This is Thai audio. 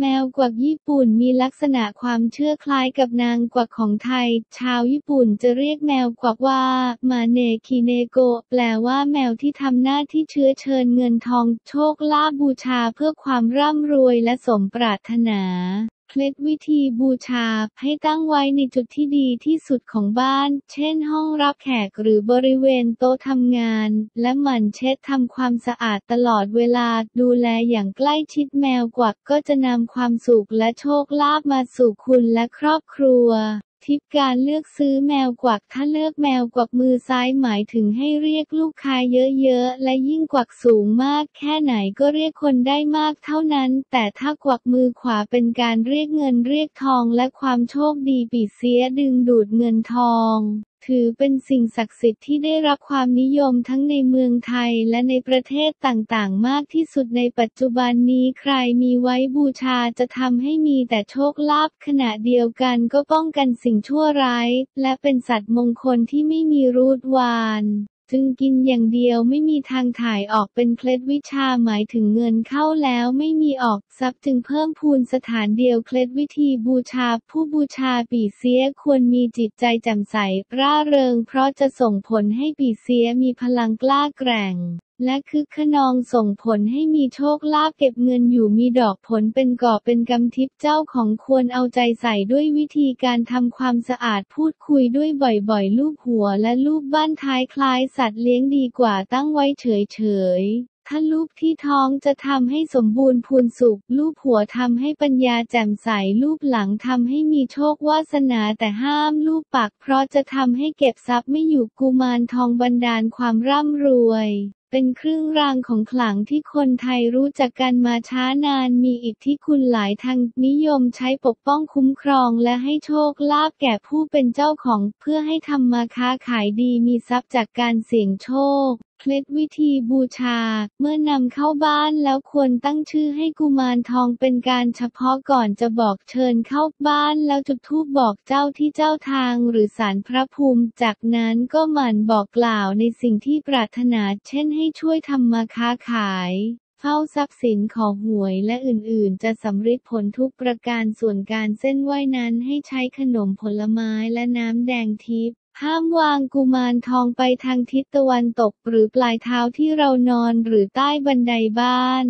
แมวกวักญี่ปุ่นมีลักษณะความเชื่อคล้ายกับนางกวักของไทย ชาวญี่ปุ่นจะเรียกแมวกวักว่า มาเนคิเนโก แปลว่าแมวที่ทำหน้าที่เชื้อเชิญเงินทอง โชคลาภบูชาเพื่อความร่ำรวยและสมปรารถนา เคล็ดวิธีบูชาให้ตั้งไว้ในจุดที่ดีที่สุดของบ้าน เช่นห้องรับแขกหรือบริเวณโต๊ะทำงาน และหมั่นเช็ดทำความสะอาดตลอดเวลา ดูแลอย่างใกล้ชิดแมวกวักก็จะนำความสุขและโชคลาภมาสู่คุณและครอบครัว ทิปการเลือกซื้อแมวกวักถ้าเลือกแมวกวักมือซ้ายหมายถึงให้เรียกลูกค้าเยอะๆ และยิ่งกวักสูงมากแค่ไหนก็เรียกคนได้มากเท่านั้น แต่ถ้ากวักมือขวาเป็นการเรียกเงินเรียกทองและความโชคดีปีเสียดึงดูดเงินทอง ถือเป็นสิ่งศักดิ์สิทธิ์ที่ได้รับความนิยมทั้งในเมืองไทยและในประเทศต่างๆ มากที่สุดในปัจจุบันนี้ใครมีไว้บูชาจะทำให้มีแต่โชคลาภขณะเดียวกันก็ป้องกันสิ่งชั่วร้าย และเป็นสัตว์มงคลที่ไม่มีรูดวาน จึงกินอย่างเดียวไม่มีทางถ่ายออกเป็นเคล็ดวิชาหมายถึงเงินเข้าแล้วไม่มีออกทรัพย์จึงเพิ่มพูนสถานเดียวเคล็ดวิธีบูชา ผู้บูชาปีเสียควรมีจิตใจแจ่มใสร่าเริง เพราะจะส่งผลให้ปีเสียมีพลังกล้าแกร่ง และคึกขนองส่งผลให้มีโชคลาภเก็บเงินอยู่มีดอกผลเป็นก่อเป็นกำทิพย์เจ้าของควรเอาใจใส่ด้วยวิธีการทำความสะอาดพูดคุยด้วยบ่อยๆ ลูบหัวและลูบบ้านท้ายคล้ายสัตว์เลี้ยงดีกว่าตั้งไว้เฉยๆถ้าลูกที่ท้องจะทำให้สมบูรณ์พูนสุข ลูบหัวทำให้ปัญญาแจ่มใส ลูบหลังทำให้มีโชควาสนาแต่ห้ามลูบปากเพราะจะทำให้เก็บทรัพย์ไม่อยู่กุมารทองบันดาลความร่ำรวย เป็นเครื่องรางของขลังที่คนไทยรู้จักกันมาช้านานมีอิทธิคุณหลายทางนิยมใช้ปกป้องคุ้มครองและให้โชคลาภแก่ผู้เป็นเจ้าของเพื่อให้ทำมาค้าขายดีมีทรัพย์จากการเสี่ยงโชคเคล็ดวิธีบูชา เมื่อนำเข้าบ้านแล้วควรตั้งชื่อให้กุมารทองเป็นการเฉพาะก่อนจะบอกเชิญเข้าบ้านแล้วจุดธูปบอกเจ้าที่เจ้าทางหรือศาลพระภูมิ จากนั้นก็หมั่นบอกกล่าวในสิ่งที่ปรารถนาเช่นใให้ช่วยทำมาค้าขายเฝ้าทรัพย์สินของหวยและอื่นๆ จะสำฤทธิ์ผลทุกประการส่วนการเส้นไหว้นั้นให้ใช้ขนมผลไม้และน้ำแดงทิพย์ห้ามวางกุมารทองไปทางทิศตะวันตกหรือปลายเท้าที่เรานอนหรือใต้บันไดบ้าน